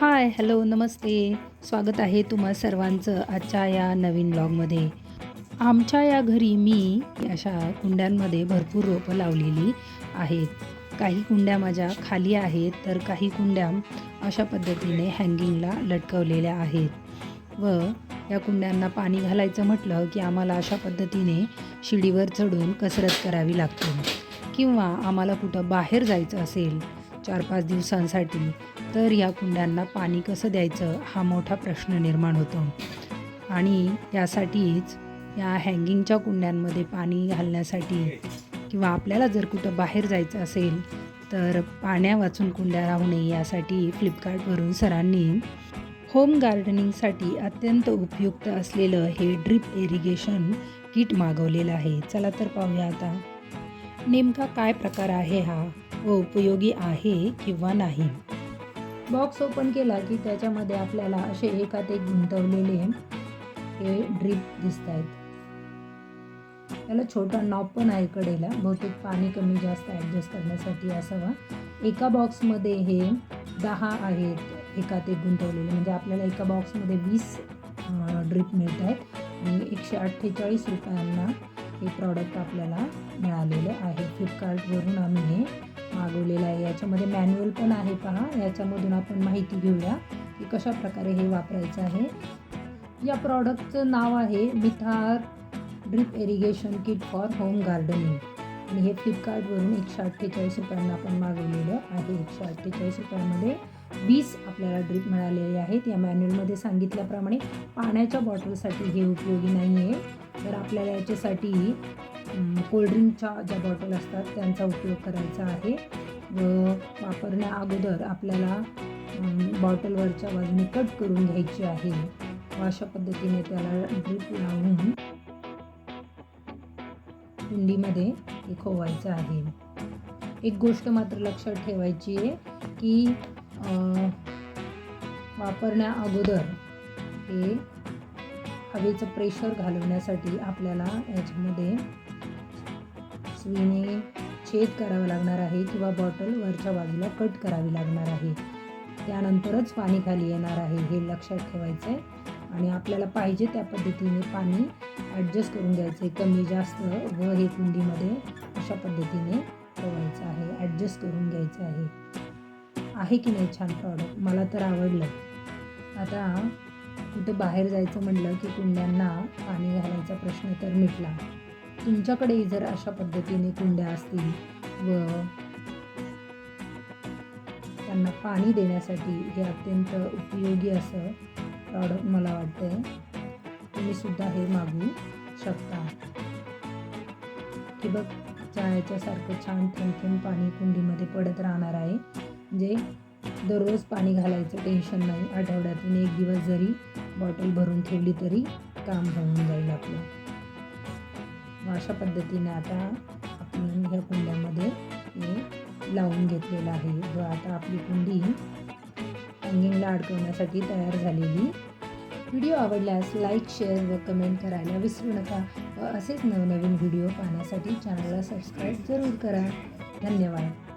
Hi hello नमस्ते. स्वागत आहे तुम्हा सर्वांचं आजच्या या नवीन ब्लॉगमध्ये. आमच्या या घरी मी अशा कुंड्यांमध्ये भरपूर रोपं लावलेली आहेत. काही कुंड्या माझ्या खाली आहेत तर काही कुंड्या अशा पद्धतीने हँगिंगला लटकवलेल्या आहेत. व या कुंड्यांना पाणी घालायचं म्हटलं की आम्हाला अशा पद्धतीने शिडीवर चढून कसरत करावी लागते. किंवा आम्हाला कुठं बाहेर जायचं असेल चार पाच दिवसांसाठी. तर या कुंड्यांना पाणी कसं द्यायचं हा मोठा प्रश्न निर्माण होतो. आणि यासाठीच या हँगिंगच्या कुंड्यांमध्ये पाणी घालण्यासाठी किंवा आपल्याला जर कुठं बाहेर जायचं असेल तर पाण्या वाचून कुंड्या राहू नये यासाठी फ्लिपकार्टवरून सरांनी होम गार्डनिंगसाठी अत्यंत उपयुक्त असलेलं हे ड्रिप इरिगेशन किट मागवलेलं आहे. चला तर पाहूया आता नेमका काय प्रकार आहे हा. व उपयोगी आहे किंवा नाही. बॉक्स ओपन केला की त्याच्यामध्ये आपल्याला असे एकात एक गुंतवलेले हे ड्रीप दिसत आहेत त्याला छोटा नॉब पण आहे कडेला. बहुतेक पाणी कमी जास्त ॲडजस्ट करण्यासाठी असावा. एका बॉक्समध्ये हे दहा आहेत एकात एक गुंतवलेले. म्हणजे आपल्याला एका बॉक्समध्ये वीस ड्रीप मिळत आहेत आणि एकशे अठ्ठेचाळीस रुपयांना हे प्रॉडक्ट आपल्याला मिळालेलं आहे. फ्लिपकार्टवरून आम्ही हे मागवलेलं आहे. याच्यामध्ये मॅन्युअल पण आहे पहा. याच्यामधून आपण माहिती घेऊया की कशा प्रकारे हे वापरायचं आहे. या प्रॉडक्टचं नाव आहे मिथार drip irrigation kit for home gardening. आणि हे फ्लिपकार्टवरून एकशे अठ्ठेचाळीस रुपयांना आपण मागवलेलं आहे. एकशे अठ्ठेचाळीस रुपयांमध्ये वीस आपल्याला ड्रिप मिळालेले आहेत. या मॅन्युअलमध्ये सांगितल्याप्रमाणे पाण्याच्या बॉटलसाठी हे उपयोगी नाही आहे तर आपल्याला याच्यासाठी कोल्ड्रिंकच्या ज्या बॉटल असतात त्यांचा उपयोग करायचा आहे. व वापरण्या अगोदर आपल्याला बॉटलवरच्या बाजूने कट करून घ्यायची आहे. व अशा पद्धतीने त्याला ड्रिप लावून कुंडीमध्ये हे खोवायचं आहे. एक गोष्ट मात्र लक्षात ठेवायची आहे की वापरण्या अगोदर हे हवेचं प्रेशर घालवण्यासाठी आपल्याला याच्यामध्ये सुईने छेद करावा लागणार आहे किंवा बॉटल वरच्या बाजूला कट करावी लागणार आहे. त्यानंतरच पाणी खाली येणार आहे हे लक्षात ठेवायचं आहे आणि आपल्याला पाहिजे त्या पद्धतीने पाणी ॲडजस्ट करून घ्यायचं आहे कमी जास्त व हे कुंडीमध्ये अशा पद्धतीने ठेवायचं आहे ॲडजस्ट करून घ्यायचं आहे. आहे की नाही छान प्रॉडक्ट मला तर आवडलं. आता कुठे बाहेर जायचं म्हटलं की कुंड्यांना पाणी घालायचा प्रश्न तर मिटला. तुमच्याकडे जर अशा पद्धतीने कुंड्या असतील व त्यांना पाणी देण्यासाठी हे अत्यंत उपयोगी असं प्रॉडक्ट मला वाटतं तुम्ही सुद्धा हे मागवू शकता. की बघ चायाच्यासारखं छान थेंब थेंब पाणी कुंडीमध्ये पडत राहणार आहे. जे दररोज पाणी घालायचं टेन्शन नाही. आठवड्यातून एक दिवस जरी बॉटल भरून ठेवली तरी काम होऊन जाईल आपलं. अशा पद्धतीने आता आपण ह्या कुंड्यामध्ये लावून घेतलेलं आहे. व आता आपली कुंडी हँगिंगला अडकवण्यासाठी तयार झालेली. व्हिडिओ आवडल्यास लाईक शेअर व कमेंट करायला विसरू नका. व असेच नवनवीन व्हिडिओ पाहण्यासाठी चॅनलला सबस्क्राईब जरूर करा. धन्यवाद.